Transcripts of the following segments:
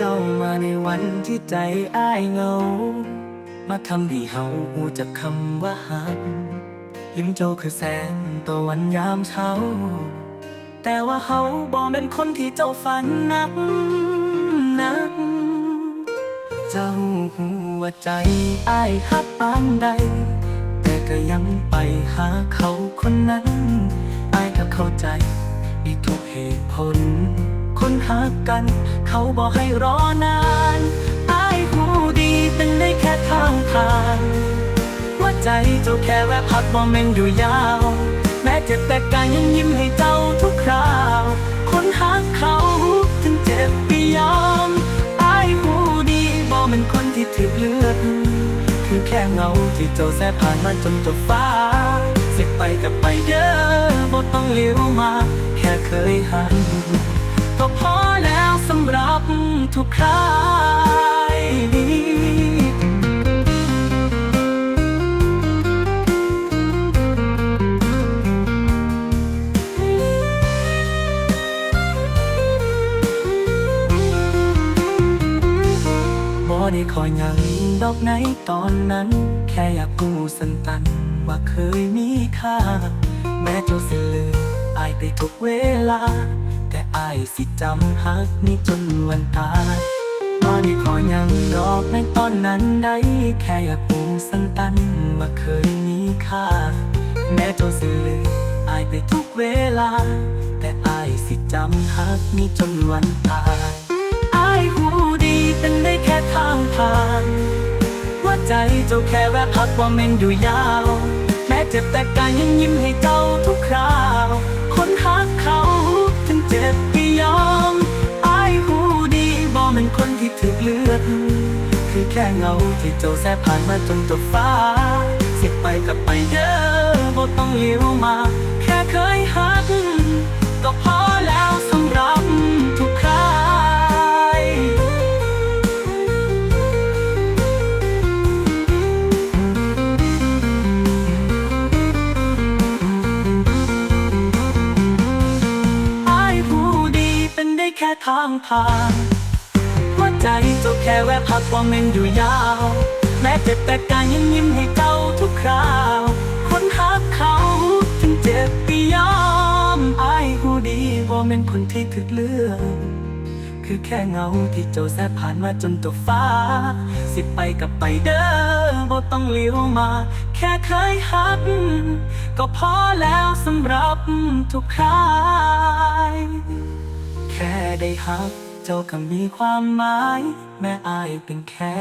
จ้ามาในวันที่ใจอ้ายเงา มาทำให้เฮาหูจักคำว่าหักยิ้มเจ้าคือแสงตะวันยามเช้า แต่ว่าเฮาบ่เป็นคนที่เจ้าฝันนักนัก เจ้าหัวใจอ้ายฮักปานใด แต่ก็ยังไปหาเขาคนนั้นอ้ายก็เข้าใจอีทุกเหตุผล คนหักกัน เขาบอกให้รอนานอ้ายหูดีเป็นได้แค่ทางผ่านว่าใจเจ้าแค่แวะพักบ่แม่นอยู่ยาว แม้เจ็บแต่กายยังยิ้มให้เจ้าทุกคราว คนหักเขาถึงเจ็บไปยอมอ้ายหูดีบ่เป็นคนที่ถูกเลือกคือแค่เงาที่เจ้าแสผ่านมาจนจบฟ้าสิไปกับไปเด้อบ่ต้องเลี้ยวมา แค่เคยหัน ก็พอแล้วสำหรับทุกครบ่ได้คอยยังดอกในตอนนั้น แค่อยากพูสันตัน ว่าเคยมีค่า แม้เจ้าสิลืมอายไปทุกเวลา แต่อายสิจำฮักนี้จนวันตายบ่ได้คอยหยังดอกในตอนนั้นได้แค่อยากพูสันตันว่าเคยมีค่า แม้เจ้าสิลืมอายไปทุกเวลา แต่อายสิจำฮักนี้จนวันตายอายหูดีเป็นได้แค่ทางผ่านว่าใจเจ้าแค่แวะพักว่าเมนอยู่ยาว แม้เจ็บแต่กายยังยิ้มให้เจ้า เงาที่เจ้าแสบผ่านมาจนจบฟ้า สิไปกับไปเด้อบ่ต้องเลี้ยวมา แค่เคยหักก็พอแล้วสำหรับทุกครายอายผู้ดีเป็นได้แค่ทางผ่าน ใจเจ้าแค่แวะพักว่าเมนอยู่ยาว แม้เจ็บแต่กายยังยิ้มให้เจ้าทุกคราว คนหักเขาถึงเจ็บก็ยอมอายผู้ดีบ่เป็นคนที่ถึกเลือกคือแค่เงาที่เจ้าแสบผ่านมาจนตกฟ้า สิไปกับไปเด้อบ่ต้องเลี้ยวมา แค่เคยหัก ก็พอแล้วสำหรับทุกครายแค่ได้หัก เจ้าก็มีความหมาย แม้อายเป็นแค่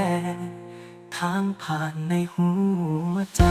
ทางผ่านในหัวใจ